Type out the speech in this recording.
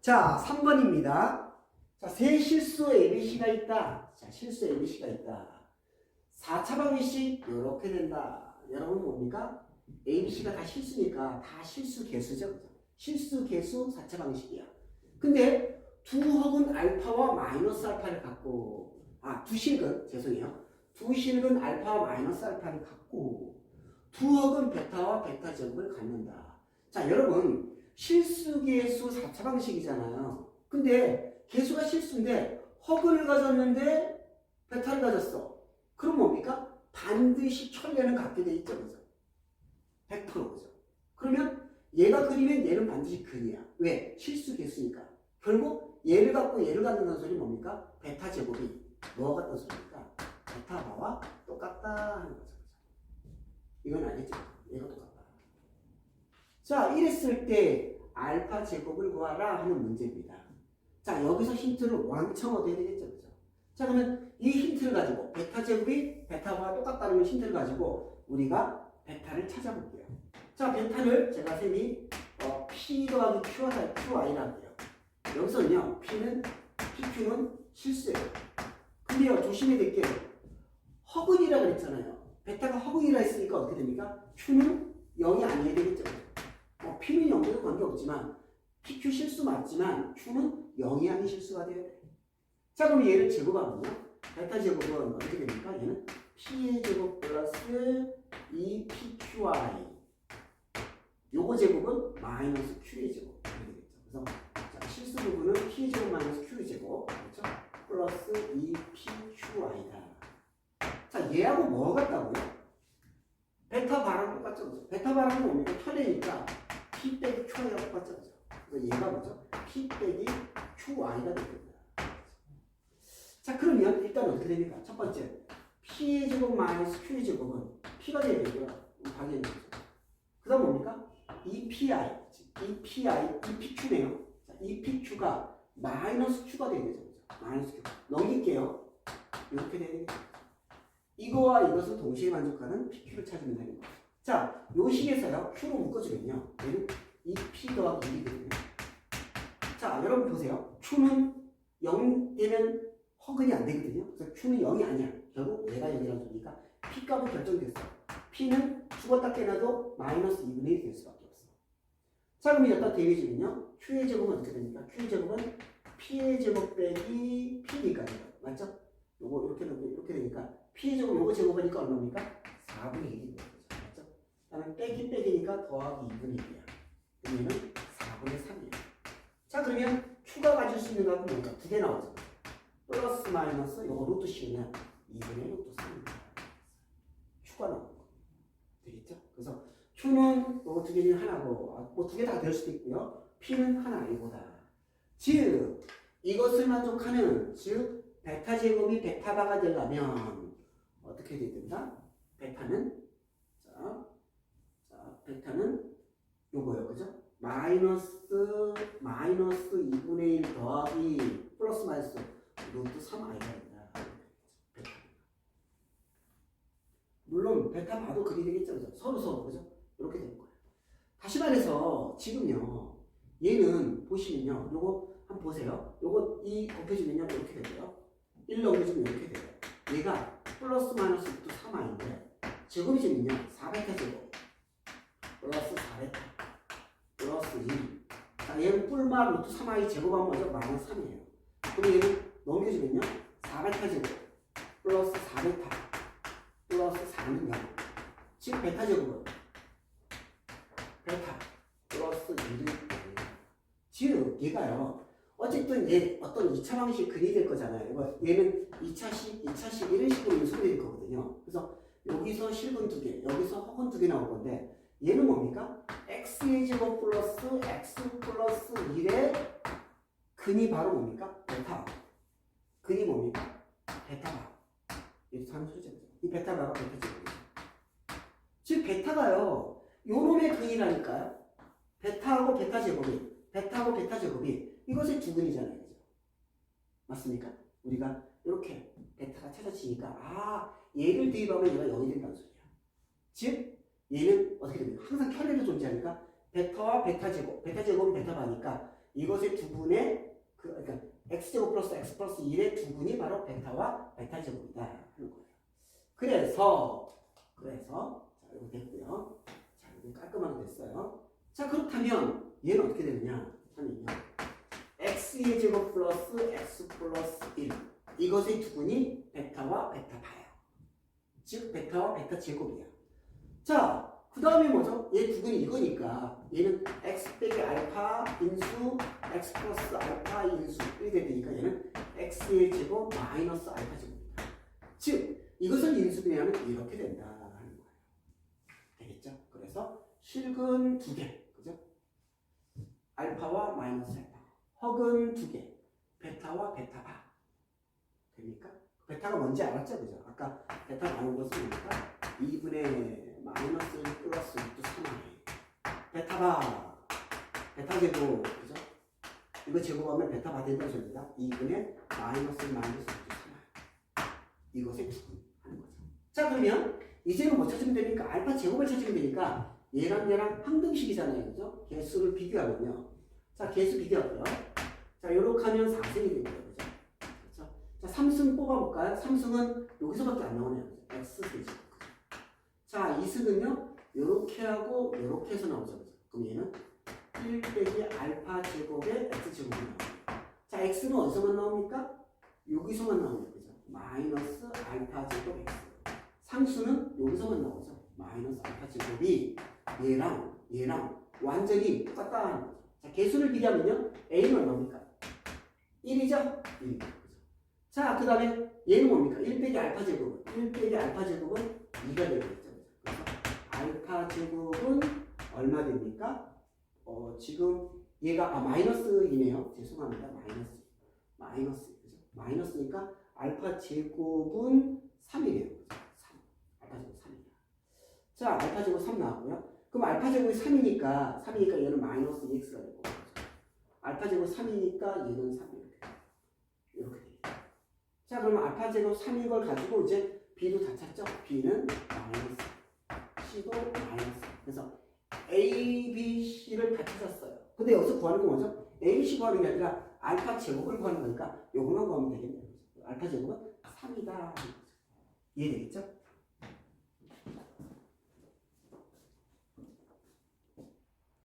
자, 3번입니다. 자, 세 실수 ABC가 있다. 자, 실수 ABC가 있다. 4차 방정식 이렇게 된다. 여러분 뭡니까? ABC가 다 실수니까 다 실수 개수죠. 실수 개수 4차 방식이야. 근데 두 혹은 알파와 마이너스 알파를 갖고 아, 두 실근 죄송해요. 두 실근 알파와 마이너스 알파를 갖고 두 혹은 베타와 베타 제곱을 갖는다. 자, 여러분 실수 개수 4차 방식이잖아요. 근데 개수가 실수인데 허근을 가졌는데 베타를 가졌어. 그럼 뭡니까? 반드시 천례는 갖게 돼 있죠. 그죠? 100% 그죠? 그러면 얘가 그리면 얘는 반드시 근이야. 왜? 실수 개수니까. 결국 얘를 갖고 얘를 갖는다는 소리 뭡니까? 베타 제곱이 뭐가 같다는 소리입니까? 베타 바와 똑같다 하는 거죠. 이건 알겠죠? 자, 이랬을 때 알파 제곱을 구하라 하는 문제입니다. 자, 여기서 힌트를 왕창 얻어야 되겠죠. 그죠? 자, 그러면 이 힌트를 가지고 베타 제곱이 베타와 똑같다는 힌트를 가지고 우리가 베타를 찾아볼게요. 자, 베타를 제가 쌤이 어, P 더하기 Q와 QI라 할게요. 여기서는요, P는 PQ는 실수예요. 근데요, 조심해야 될 게 허근이라 그랬잖아요. 베타가 허근이라 했으니까 어떻게 됩니까? Q는 0이 아니어야 되겠죠. 뭐 P는 0에도 관계없지만 PQ 실수 맞지만 Q는 0이 아닌 실수가 돼야 돼. 자 그럼 얘를 제곱하면요. 베타 제곱은 어떻게 됩니까? 얘는 P의 제곱 플러스 2PQI 요거 제곱은 마이너스 Q의 제곱 이렇게 되겠죠. 그래서 자, 실수 부분은 P의 제곱 마이너스 Q의 제곱 그렇죠? 플러스 2PQI다. 자 얘하고 뭐 같다고요? 베타 바랑 똑같죠. 베타 바랑은 뭡니까? 편이니까 P 빼기 똑같죠. 그죠? 그래서 얘가 뭐죠? P 빼기 QI가 되겠다. 자 그러면 일단 어떻게 됩니까? 첫 번째 P의 제곱 마이너스 Q의 제곱은 P가 돼야 되고요. 당연히 그 다음 뭡니까? EPI EPI EPQ네요. 자, EPQ가 마이너스 Q가 돼야 되죠. 마이너스 Q 넘길게요. 이렇게 돼야 되겠죠. 이거와 이것을 동시에 만족하는 PQ를 찾으면 되는 거예요. 자, 요 식에서요. Q로 묶어주면요. 얘는 EP 더하기 1이 되거든요. 자, 여러분 보세요. Q는 0 되면 허근이 안 되거든요. 그래서 Q는 0이 아니야. 결국 얘가 0이라는 소리니까 P 값은 결정됐어. P는 죽었다 깨나도 마이너스 2분의 1이 될 수밖에 없어. 자, 그럼 여기다 대비해주면요. Q의 제곱은 어떻게 됩니까? Q의 제곱은 P의 제곱 빼기 P니까 돼요. 맞죠? 요거 이렇게 이렇게 되니까 P의 제곱 요거 제곱하니까 얼마입니까? 4분의 1이 되는 거죠. 맞죠? 그다음에 빼기 빼기니까 더하기 2분의 1이야. 그러면 4분의 3이에요. 자, 그러면 Q가 가질 수 있는 값은 뭔가 두 개 나오죠. 플러스 마이너스 요거 루트 씌우면 2분의 루트 3입니다. Q가 나오는 거. 되겠죠? 그래서 Q는 요거 두 개는 하나고 뭐 두 개 다 될 수도 있고요. P는 하나 이거다. 즉 이것을 만족하는 즉 베타 제곱이 베타바가 되려면 어떻게 돼야 된다? 베타는 자, 자 베타는 요거요, 그죠? 마이너스 마이너스 2분의 1 더하기 플러스 마이너스 루트 3 i가 된다. 베타. 물론 베타 봐도 그리 되겠죠, 그죠? 서로 서로 그죠? 이렇게 되는 거예요. 다시 말해서 지금요, 얘는 보시면요, 요거 한번 보세요. 요거 이 곱해주면요, 이렇게 되고요. 1 넘겨주면 이렇게 돼요. 얘가 플러스 마이너스 루트 3i인데 제곱이 지면요, 4베타 제곱 플러스 4베타 플러스 1. 자, 얘는 뿔마 루트 3i 제곱하면 뭐죠? 마이너스 3이에요. 그럼 얘는 넘겨주면요, 4베타 제곱 플러스 4베타 플러스 4는 0. 즉 베타 제곱은 베타 플러스 1이 됩니다. 즉 얘가요. 어쨌든 얘 어떤 2차 방식 그리 될 거잖아요. 이거 얘는 2차식, 2차식 이런 식으로 연속이 될 거거든요. 그래서 여기서 실근 두 개, 여기서 허근 두개 나올 건데 얘는 뭡니까? x의 제곱 플러스 x 플러스 1의 근이 바로 뭡니까? 베타. 근이 뭡니까? 베타바. 이 베타바가 베타 제곱이죠. 즉 베타가요. 요놈의 근이라니까요. 베타하고 베타 제곱이 베타하고 베타 제곱이 이것의 두 근이잖아요. 맞습니까? 우리가 이렇게 베타가 찾아지니까 아 얘를 대입하면 얘가 0이 된다는 소리야. 즉 얘는 어떻게 됩니까? 항상 혈례로 존재하니까 베타와 베타 제곱, 베타 제곱은 베타 바니까 이것의 두 분의 그 그러니까 x제곱 플러스 x 플러스 1의 두 분이 바로 베타와 베타 제곱이다 하는 거예요. 그래서 그래서 자 이거 됐고요. 자 이거 깔끔하게 됐어요. 자 그렇다면 얘는 어떻게 되느냐 하면요. x의 제곱 플러스 x 플러스 1 이것의 두 분이 베타와 베타 파예요. 즉 베타와 베타 제곱이야. 자, 그 다음에 뭐죠? 얘 두근이 이거니까 얘는 x 빼기 알파 인수 x 플러스 알파 인수 이렇게 되니까 얘는 x의 제곱 마이너스 알파 제곱입니다. 즉 이것을 인수분해하면 이렇게 된다 하는 거예요. 되겠죠? 그래서 실근 두 개, 그죠? 알파와 마이너스 알파, 허근 두 개, 베타와 베타 바 됩니까? 베타가 뭔지 알았죠, 그죠? 아까 베타 나온 것은 뭡니까? 2분의 마이너스 1 플러스 6도 3이 베타바 베타 제곱 그죠? 이거 제곱하면 베타바 된다고 합니다 2분의 마이너스 1 마이너스 6도 3이 이것의 두분 하는 거죠 자 그러면 이제는 뭐 찾으면 되니까 알파 제곱을 찾으면 되니까 얘랑 얘랑 항등식이잖아요 그죠? 개수를 비교하면요 자 개수 비교할게요 자 요렇게 하면 4승이 되고요 그죠? 그렇죠? 자 3승 뽑아볼까요? 3승은 여기서밖에 안 나오네요 그죠? x 세제곱 자, 이승은요, 요렇게 하고 요렇게 해서 나오죠. 그럼 얘는 1 빼기 알파 제곱의 x 제곱이 나옵니다. 자, x는 어디서만 나옵니까? 여기서만 나옵니다. 그죠? 마이너스 알파 제곱 x. 상수는 여기서만 나오죠. 마이너스 알파 제곱이 얘랑 얘랑 완전히 똑같다는 거죠. 자, 개수를 비교하면요, a는 얼마입니까? 1이죠? 1. 그죠? 자, 그 다음에 얘는 뭡니까? 1 빼기 알파 제곱은 1 빼기 알파 제곱은 2가 되겠죠. 알파 제곱은 얼마 됩니까? 어, 지금 얘가 아 마이너스이네요. 죄송합니다. 마이너스. 마이너스. 그죠? 마이너스니까 알파 제곱은 3이네요. 그죠? 3. 알파 제곱 3이에요. 자, 알파 제곱 3 나왔고요. 그럼 알파 제곱이 3이니까 3이니까 얘는 마이너스 2x가 되고? 알파 제곱 3이니까 얘는 3 이렇게. 이렇게. 자, 그러면 알파 제곱 3인 걸 가지고 이제 b도 다 찾죠? b는 마이너스 C도 마이너스. 그래서 A, B, C를 다 찾았어요. 근데 여기서 구하는 건 뭐죠? A, C 구하는 게 아니라 알파 제곱을 구하는 거니까 요것만 구하면 되겠네요. 알파 제곱은 3이다. 이해되겠죠?